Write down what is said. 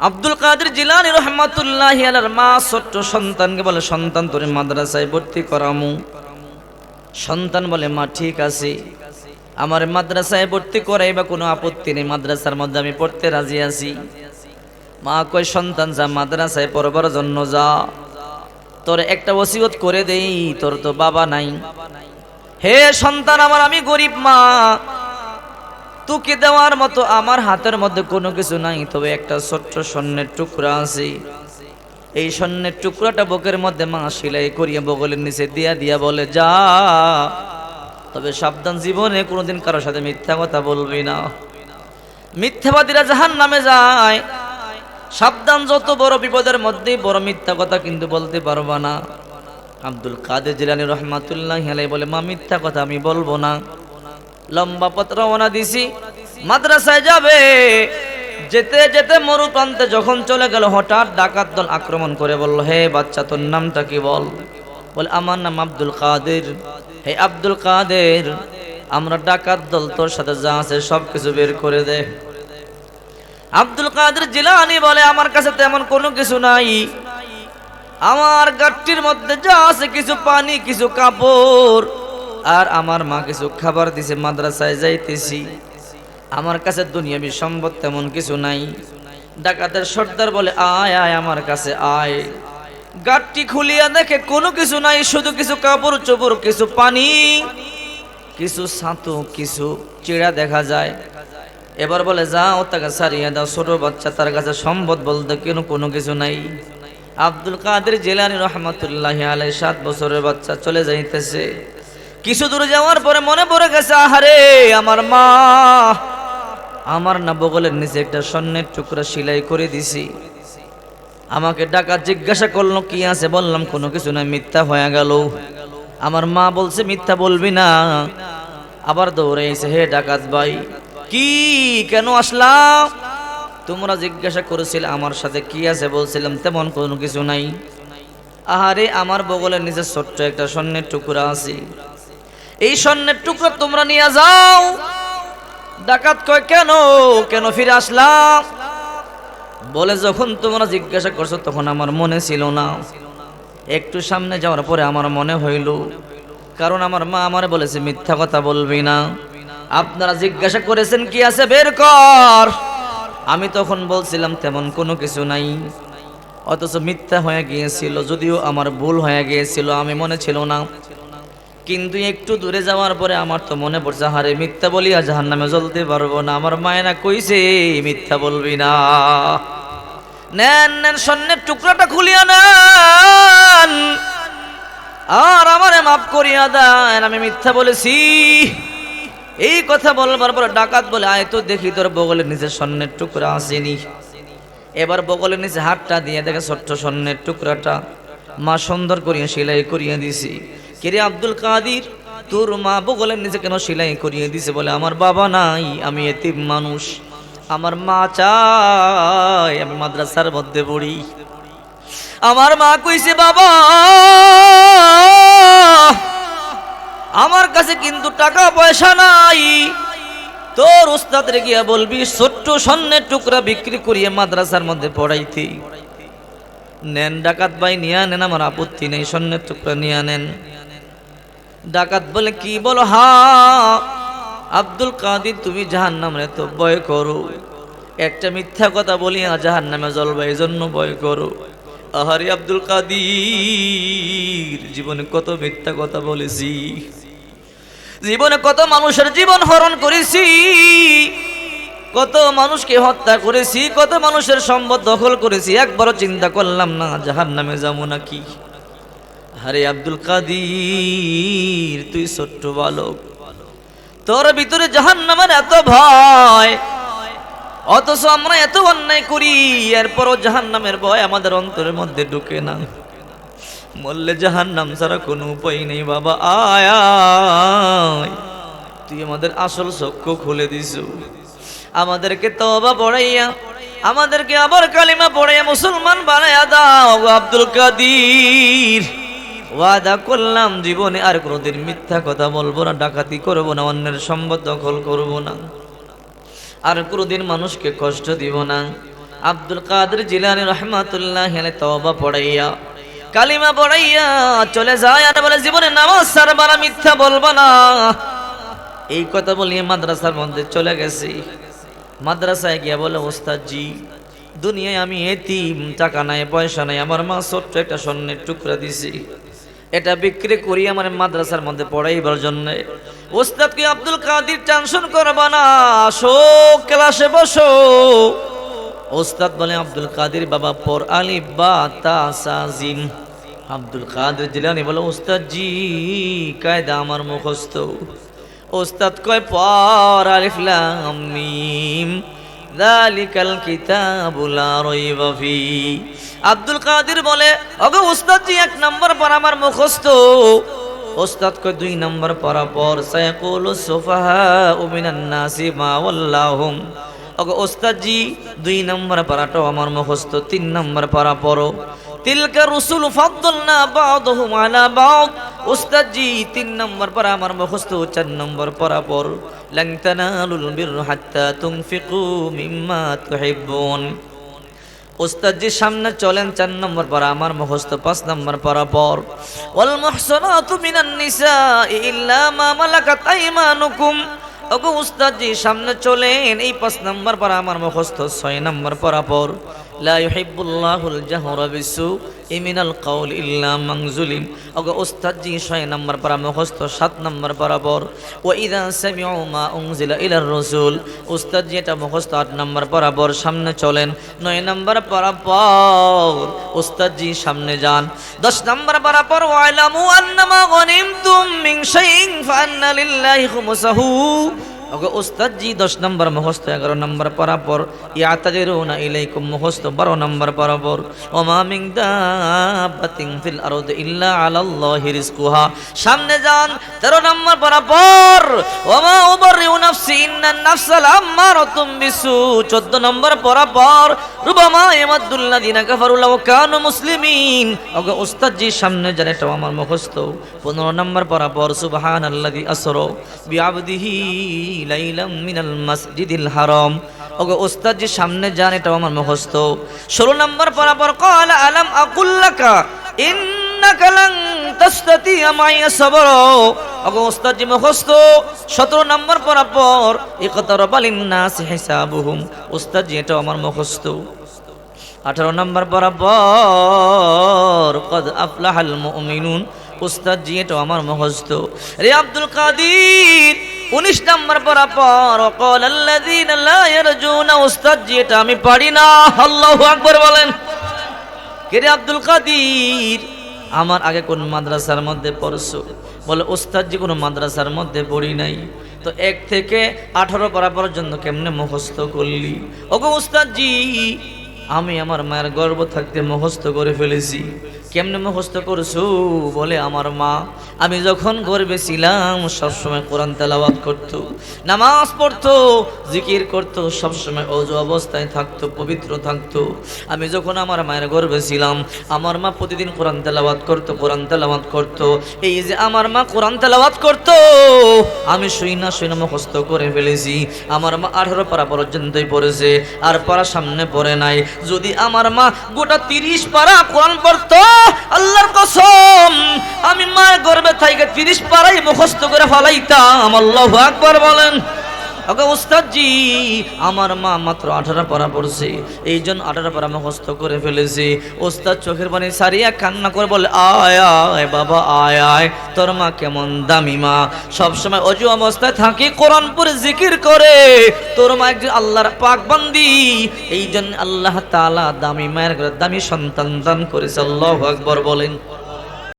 আব্দুল কাদের জিলানি রহমাতুল্লাহ আলার মা ছোট্ট সন্তানকে বলে, সন্তান, তোরে মাদ্রাসায় ভর্তি করামু। সন্তান বলে, মা, ঠিক আছে। আমার মাদ্রাসায় ভর্তি করাই বা কোনো আপত্তি নেই। মাদ্রাসার মধ্যে আমি পড়তে রাজি আছি। মা কয়, সন্তান, যা মাদ্রাসায় পড়বার জন্য যা। তোর একটা ওসিয়ত করে দেই, তোর তো বাবা নাই। হে সন্তান, আমার আমি গরিব মা তোকে দেওয়ার মতো আমার হাতের মধ্যে কোনো কিছু নাই, তবে একটা ছোট্ট স্বর্ণের টুকরা আছে। এই স্বর্ণের টুকরাটা বুকের মধ্যে মা সেলাই করিয়ে বগলের নিচে দিয়া দিয়া বলে, যা। তবে সাবধান জীবনে কোনোদিন কারোর সাথে মিথ্যা কথা বলবি না। মিথ্যাবাদীরা জাহান নামে যায়। সাবধান, যত বড় বিপদের মধ্যে বড় মিথ্যা কথা কিন্তু বলতে পারবা না। আব্দুল কাদের জিলানি রহমাতুল্লাহ বলে, মা, মিথ্যা কথা আমি বলব না। লম্বা পথ রওনা দিছি। মাদ্রাসায় যাবে। যেতে যেতে মরু প্রান্তে যখন চলে গেল, হঠাৎ ডাকাত দল আক্রমণ করে বলল, হে বাচ্চা, তোর নামটা কি বল? বলে, আমার নাম আব্দুল কাদের। হে আব্দুল কাদের, আমরা ডাকাত দল তোর সাথে যা আছে সব কিছু বের করে দে। আব্দুল কাদের জিলানি বলে, আমার কাছে তেমন কোনো কিছু নাই। আমার গাঠটির মধ্যে যা আছে, কিছু পানি, কিছু কাপড় আর আমার মা কিছু খাবার দিছে, মাদ্রাসায় যাইতেছি। আমার কাছে দুনিয়াবি সম্পদ তেমন কিছু নাই। ডাকাতের সর্দার বলে, আয় আয়, আমার কাছে আয়। গাঠটি খুলিয়া দেখে কোনো কিছু নাই, শুধু কিছু কাপড় চোপড় কিছু পানি, কিছু সাঁতু কিছু চিড়া দেখা যায়। এবার বলে, যাও, তাকে সারিয়ে দাও, ছোট বাচ্চা, তার কাছে সম্পদ বলতে কেন, কোনো কিছু নাই। আব্দুল কাদের জেলানি রহমতুল্লাহ আলাই সাত বছরের বাচ্চা চলে যাইতেছে। কিছু দূরে যাওয়ার পরে মনে পড়ে গেছে, আহারে, আমার মা, আমার না বগলের নিচে একটা স্বর্ণের টুকরা সেলাই করে দিছি। আমাকে ডাকা জিজ্ঞাসা করল, কি আছে? বললাম, কোনো কিছু না মিথ্যা হয়ে গেল। আমার মা বলছে, মিথ্যা বলবি না। আবার দৌড়ে এসে, হে ডাকাত ভাই, কি, কেন আসলাম তোমরা জিজ্ঞাসা করেছিলে, আমার সাথে কি আছে? বলছিলাম, তেমন কোনো কিছু নাই। আহারে, আমার বগলের নিচে ছোট্ট একটা স্বর্ণের টুকরা আছে। এই স্বর্ণের টুকরা তোমরা নিয়ে যাও। ডাকাত কয়, কেন? কেন ফিরে আসলাম? বলে, যখন তোমরা জিজ্ঞাসা করছ, তখন আমার মনে ছিল না। একটু সামনে যাওয়ার পরে আমার মনে হইল, কারণ আমার মা আমার বলেছে, মিথ্যা কথা বলবি না। আপনারা জিজ্ঞাসা করেছেন, কি আছে? বের কর। আমি তখন বলছিলাম, তেমন কোনো কিছু নাই। অথচ মিথ্যা হয়ে গিয়েছিল, যদিও আমার ভুল হয়ে গিয়েছিল, আমি মনে ছিল না। কিন্তু একটু দূরে যাওয়ার পরে আমার তো মনে পড়ছে হারে মিথ্যা বলি বলিয়া জাহান নামে জ্বলতে পারব না। আমার মায়না কইছে মিথ্যা বলবি না। নেন নেন, স্বর্ণের টুকরাটা খুলিয়া নেন। আর আমারে মাফ করিয়া দেন, আমি মিথ্যা বলেছি। এই কথা বলবার পর ডাকাত বলে, আয় তো দেখি, তোর বগলের নিচে স্বর্ণের টুকরা আসেনি। এবার বগলের নিচে হাতটা দিয়ে দেখে ছোট্ট স্বর্ণের টুকরাটা মা সুন্দর করিয়া সেলাই করিয়া দিছি কিরে আব্দুল কাদির, তোর মা বগলের নিচে কেন সেলাই করিয়ে দিছে বলে, আমার বাবা নাই, আমি এতিম মানুষ। আমার মা চাই, আমি মাদ্রাসার মধ্যে পড়ি। আমার মা কইছে, বাবা, আমার কাছে কিন্তু টাকা পয়সা নাই। তোর উস্তাদরে গিয়া বলবি, ছোট্ট স্বর্ণের টুকরা বিক্রি করিয়ে মাদ্রাসার মধ্যে পড়াইতে। নেন ডাকাত ভাই নিয়ে নেন, আমার আপত্তি নেই, স্বর্ণের টুকরা নিয়ে নেন। ডাকাত বলে, কি বলো, হা, আব্দুল কাদির তুমি জাহান নামে তো ভয় করো। একটা মিথ্যা কথা বলিয়া জাহান নামে জ্বলবা এই জন্য ভয় করো। আহারে আব্দুল কাদির, জীবনে কত মিথ্যা কথা বলেছি। জীবনে কত মানুষের জীবন হরণ করেছি। কত মানুষকে হত্যা করেছি, কত মানুষের সম্পদ দখল করেছি। একবারও চিন্তা করলাম না জাহান নামে যাব নাকি? আরে আব্দুল কাদির, তুই ছোট্ট বালক। তোর ভিতরে জাহান নামের এত ভয়, অথচ আমরা এত অন্যায় করি, এরপরও জাহান নামের ভয় আমাদের অন্তরের মধ্যে ঢুকে না। মরলে জাহান নাম ছাড়া কোনো উপায় নেই, বাবা, আয়। তুই আমাদের আসল চক্ষু খুলে দিছু আমাদেরকে তবা পড়াইয়া, আমাদেরকে আবার কালিমা পড়াইয়া মুসলমান বানাইয়া দাও আব্দুল কাদির। ওয়াদা করলাম জীবনে আর কোনোদিন মিথ্যা কথা বলব না, ডাকাতি করব না, অন্যের সম্পদ দখল করব না। আর কোনোদিন মানুষকে কষ্ট দিব না। আব্দুল কাদের জিলানি রহমাতুল্লাহ তওবা পড়াইয়া, কালিমা পড়াইয়া চলে যায় আর বলে, জীবনে নামাজ সারবারা মিথ্যা বলব না। এই কথা বলিয়ে মাদ্রাসার মধ্যে চলে গেছি। মাদ্রাসায় গিয়ে বলে ওস্তাদ জি দুনিয়ায় আমি এতিম, টাকা নাই, পয়সা নাই, আমার মা ছোট্ট একটা স্বর্ণের টুকরা দিছি। এটা বিক্রি করি আমার মাদ্রাসার মধ্যে পড়াইবার জন্য। ওস্তাদ কি আব্দুল কাদির টেনশন করবা না, আসো ক্লাসে বসো। ওস্তাদ বলে, আব্দুল কাদির বাবা পর আলি বা তাসাজিম আব্দুল কাদের জিলানি বলে, ওস্তাদ জি, কায়দা আমার মুখস্থ। ওস্তাদ কয়, পর আলিফ লাম মিম। যালিকাল কিতাবুল রাইবা ফি। আব্দুল কাদের বলে ওগো ওস্তাদ জি এক নম্বর পর আমার মুখস্থ। ওস্তাদ কয়, দুই নম্বর পড়া পর সায়াকুলু সুফাহা মিনান নাসি মা ওয়াল্লাহুম। ওগো ওস্তাদ জি দুই নম্বর পড়াটাও আমার মুখস্থ, তিন নম্বর পড়ো। তিলকা রসুল ফাদ্দলনা বাদহুম আলা বাদ। উস্তাদ জি তিন নম্বর পর আমার মুখস্থ, চার নম্বর পড়া পর লং তানালুল বির হাত্তা তুনফিকু মিম্মা তুহিব্বুন। উস্তাদ জি সামনে চলেন, চার নম্বর পর আমার মুখস্থ, পাঁচ নম্বর পড়া পর ওয়াল মুহসানাতু মিনান নিসা ইল্লা মা মালাকাত আইমানুকুম। ওগো উস্তাদ জি সামনে চলেন, এই পাঁচ নম্বর পর আমার মুখস্থ, ছয় নম্বর পড়া পর লা ইউহিব্বুল্লাহুল জাহরা বিসু ইমিনাল কাউল ইল্লা মান যুলিম ওগো উস্তাদ জি ছয় নম্বর পর মুখস্থ, সাত নম্বর বরাবর ও ইদা সামিউ মা উনজিলা ইলার রাসূল। উস্তাদ জি এটা মুখস্থ, আট নম্বর বরাবর সামনে চলেন। নয় নম্বর বরাবর উস্তাদ জি সামনে যান। দশ নম্বর বরাবর ওয়ালামু আন্নামা গনিমতুম মিন শাইইন, ফাআন্না লিল্লাহি খুমুসাহু। ওকে ওস্তাদ জি দশ নম্বর মুখস্থ, এগারো নম্বর পরাপর। ইয়াতাজিরুনা ইলাইকুম মুখস্থ, বারো নম্বর পরাপর। ওমা মিন দাব্বাতিন ফিল আরদি ইল্লা আলাল্লাহি রিজকুহা। সামনে যান, তেরো নম্বর পরাপর। ওমা উবারিউ নাফসি ইন্নান নাফসাল আম্মারাতুম বিসু। চোদ্দ নম্বর পরাপর। রুবামা ইয়ামাদুল্লাযিনা কাফারু লাও কানু মুসলিমিন। ওকে ওস্তাদ জি সামনে যান এটা আমার মুখস্থ। পনেরো নম্বর পরাপর, সুবহানাল্লাযী আসরা বিআবদিহি। লাইলাম মিনাল মসজিদিল হারাম। ওগো ওস্তাদ যে সামনে যান এটা আমার মুখস্থ। ষোলো নম্বর পরাপর কল, আলাম আকুল্লাকা, ইন্নাকা লান তাস্তাতিয়া মাইয়া সবর। ওগো ওস্তাদ জি মুখস্থ, সতেরো নম্বর পরাপর ইকতারাবা লিন্নাস হিসাবুহুম। ওস্তাদ জি এটা আমার মুখস্থ। আঠারো নম্বর বরাবর, কদ আফলাহাল মুমিনুন। উস্তাদ জি এটা আমার মুখস্থ। রে আব্দুল কাদির উনিশ নম্বর বরাবর কল আল্লাযীনা লা ইয়ারজুনা উস্তাদ এটা আমি পারি না। আল্লাহু আকবার বলেন। কে রে আব্দুল কাদির, আমার আগে কোন মাদ্রাসার মধ্যে পড়ছো? বলে ওস্তাদ জি কোনো মাদ্রাসার মধ্যে পড়ি নাই। তো এক থেকে আঠারো পড়া পর্যন্ত কেমনে মুখস্থ করলি? ওগো উস্তাদ জি আমি আমার মায়ের গর্ব থাকতে মুখস্থ করে ফেলেছি। কেমনে মুখস্থ করছ? বলে আমার মা। আমি যখন গর্বে ছিলাম, সবসময় কোরআন তেলাওয়াত করত, নামাজ পড়তো, জিকির করত, সবসময় অজু অবস্থায় থাকতো, পবিত্র থাকতো। আমি যখন আমার মায়ের গর্বে ছিলাম, আমার মা প্রতিদিন কোরআন তেলাওয়াত করতো, কোরআন তেলাওয়াত করতো। এই যে আমার মা কোরআন তেলাওয়াত করতো, আমি শুই না শুই না মুখস্থ করে ফেলেছি। আমার মা আঠারো পারা পর্যন্তই পড়েছে, আর পারা সামনে পড়ে নাই। যদি আমার মা গোটা তিরিশ পারা কোরআন পড়তো আল্লাহর কসম আমি মায়ের গর্বে থাইকে তিরিশ পাড়াই মুখস্থ করে ফলাইতাম। আল্লাহ আকবর বলেন। ওকে উস্তাদ জি আমার মা মাত্র আঠারো পারা পড়ছে। এই জন্য আঠারো পারা মুখস্থ করে ফেলেছে। ওস্তাদ চোখের পানি সারিয়া কান্না করে বলে, আয় আয় বাবা, আয় আয়, তোর মা কেমন দামি মা। সবসময় অজু অবস্থায় থাকি কোরআন জিকির করে। তোর মা একজন আল্লাহর পাক বান্দি। এই জন্য আল্লাহ তাআলা দামি মায়ের দামি সন্তান দান করেছে। আল্লাহু আকবার বলেন।